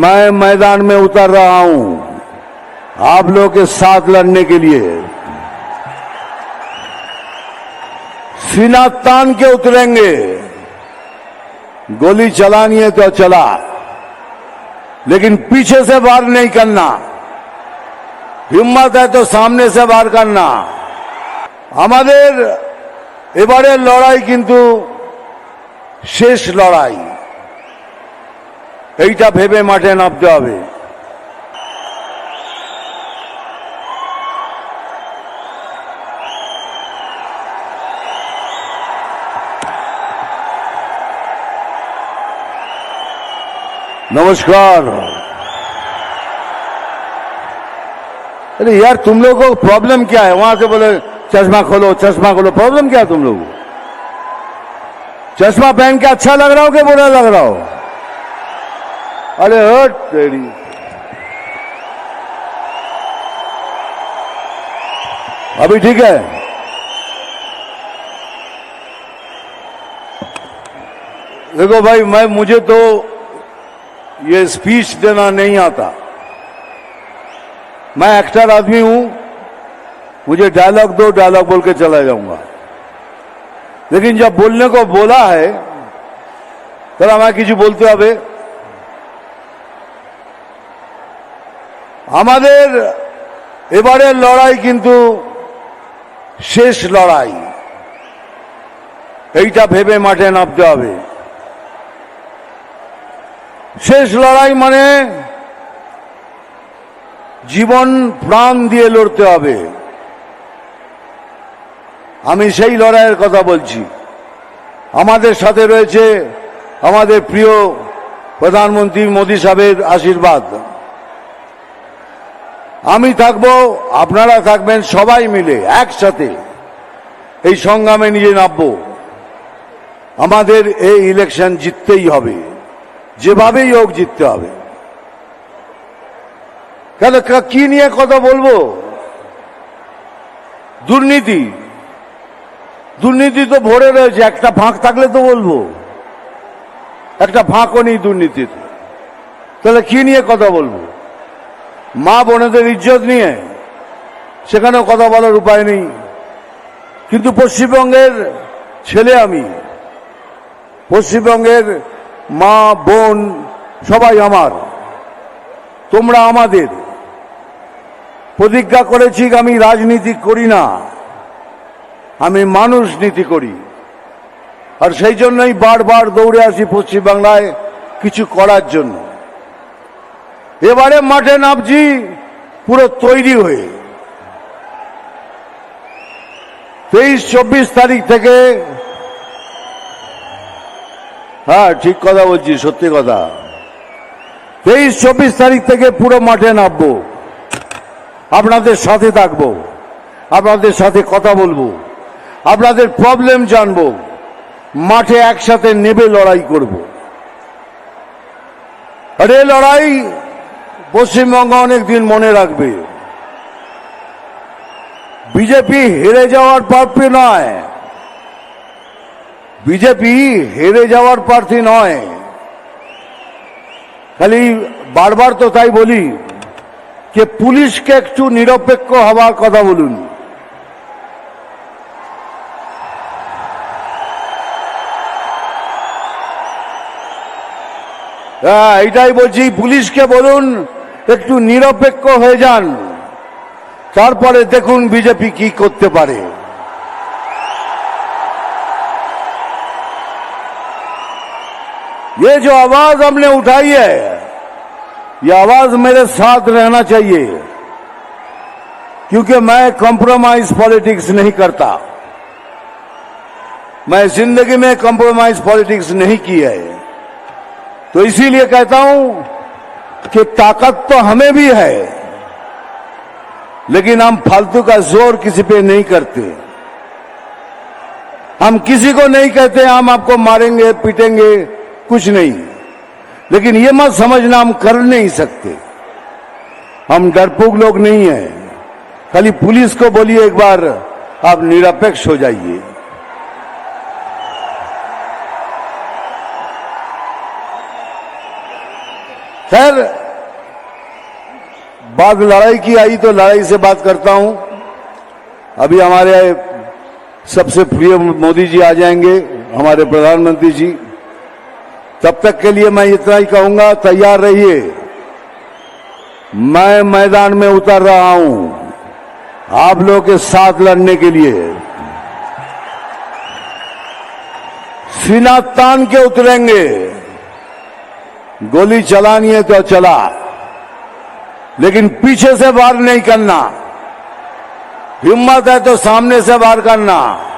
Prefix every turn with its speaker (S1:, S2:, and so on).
S1: मैं मैदान में उतर रहा हूं आप लोगों के साथ लड़ने के लिए सीना तान के उतरेंगे गोली चलानी है तो चला लेकिन पीछे से वार नहीं करना হিম্মত है तो সামনে से বার করনা আমাদের এবারে লড়াই কিন্তু শেষ লড়াই এইটা ভেবে মাঠে নামতে হবে नमस्कार अरे यार तुम लोगों को प्रॉब्लम क्या है वहां से बोले चश्मा खोलो चश्मा खोलो प्रॉब्लम क्या है तुम लोग चश्मा पहन के अच्छा लग रहा हो कि बुरा लग रहा हो अरे हट तेरी अभी ठीक है देखो भाई, मैं, मुझे तो ये स्पीच देना नहीं आता। मैं एक्टर आदमी हूँ। मुझे डायलॉग दो डायलॉग बोल के चला जाऊँगा। लेकिन जब बोलने को बोला है तो मैं किसी बोलते हुए আমাদের এবারের লড়াই কিন্তু শেষ লড়াই। এইটা ভেবে মাঠে নামতে হবে। শেষ লড়াই মানে জীবন প্রাণ দিয়ে লড়তে হবে। আমি সেই লড়াইয়ের কথা বলছি। আমাদের সাথে রয়েছে আমাদের প্রিয় প্রধানমন্ত্রী মোদী সাহেবের আশীর্বাদ। আমি থাকব, আপনারা থাকবেন সবাই মিলে, একসাথে। এই সংগ্রামে নিয়ে নামব। আমাদের এই ইলেকশন জিততেই হবে। যেভাবেই হোক জিততে হবে। কেন কি নিয়ে কথা বলব? দুর্নীতি। দুর্নীতি তো ভরে রয়েছে, একটা ফাঁক থাকলে তো বলব। একটা ফাঁকও নেই দুর্নীতিতে। তাহলে কি নিয়ে কথা বলব? মা বোনেদের ইজ্জত নিয়ে সেখানেও কথা বলার উপায় নেই। কিন্তু পশ্চিমবঙ্গের ছেলে আমি, পশ্চিমবঙ্গের মা, বোন সবাই আমার। তোমরা আমাদের। প্রতিজ্ঞা করেছি আমি রাজনীতি করি না, আমি মানুষ নীতি করি। আর সেই জন্যই বারবার দৌড়ে আসি পশ্চিমবাংলায় কিছু করার জন্য। এবারে মাঠে নামছি, পুরো তৈরি হয়ে। তেইশ, চব্বিশ তারিখ থেকে হ্যাঁ ঠিক কথা বলছি, সত্যি কথা। তেইশ, চব্বিশ তারিখ থেকে পুরো মাঠে নামবো। আপনাদের সাথে থাকব, আপনাদের সাথে কথা বলব, আপনাদের প্রবলেম জানব, মাঠে একসাথে নেবে, লড়াই করব। আর, লড়াই পশ্চিমবঙ্গ অনেকদিন মনে রাখবে। বিজেপি হেরে যাওয়ার প্রার্থী নয়। বিজেপি হেরে যাওয়ার প্রার্থী নয়। খালি বারবার তো তাই বলি যে পুলিশকে একটু নিরপেক্ষ হওয়ার কথা বলুন। হ্যাঁ এটাই বলছি, পুলিশকে বলুন একটু নিরপেক্ষ হয়ে যান তারপরে দেখুন বিজেপি কি করতে পারে ये जो आवाज हमने उठाई है ये आवाज मेरे साथ रहना चाहिए क्योंकि मैं कॉम्प्रोमाइज पॉलिटिक्स नहीं करता मैं जिंदगी में कॉम्प्रोमाइज पॉलिटिक्स नहीं की है तो इसीलिए कहता हूं कि ताकत तो हमें भी है, लेकिन हम फालतू का ज़ोर किसी पे नहीं करते। हम किसी को नहीं कहते, हम आपको मारेंगे, पीटेंगे, कुछ नहीं। लेकिन ये मत समझना, हम कर नहीं सकते। हम डरपोक लोग नहीं हैं। खाली पुलिस को बोलिए एक बार, आप निरपेक्ष हो जाइए। खैर बात लड़ाई की आई तो लड़ाई से बात करता हूँ। अभी हमारे सबसे प्रिय मोदी जी आ जाएँगे, हमारे प्रधानमंत्री जी। तब तक के लिए मैं इतना ही कहूँगा, तैयार रहिए। मैं मैदान में उतर रहा हूँ, आप लोगों के साथ लड़ने के लिए। सीना तान के उतरेंगे। गोली चलानी है तो चला। लेकिन पीछे से वार नहीं करना। हिम्मत है तो सामने से वार करना।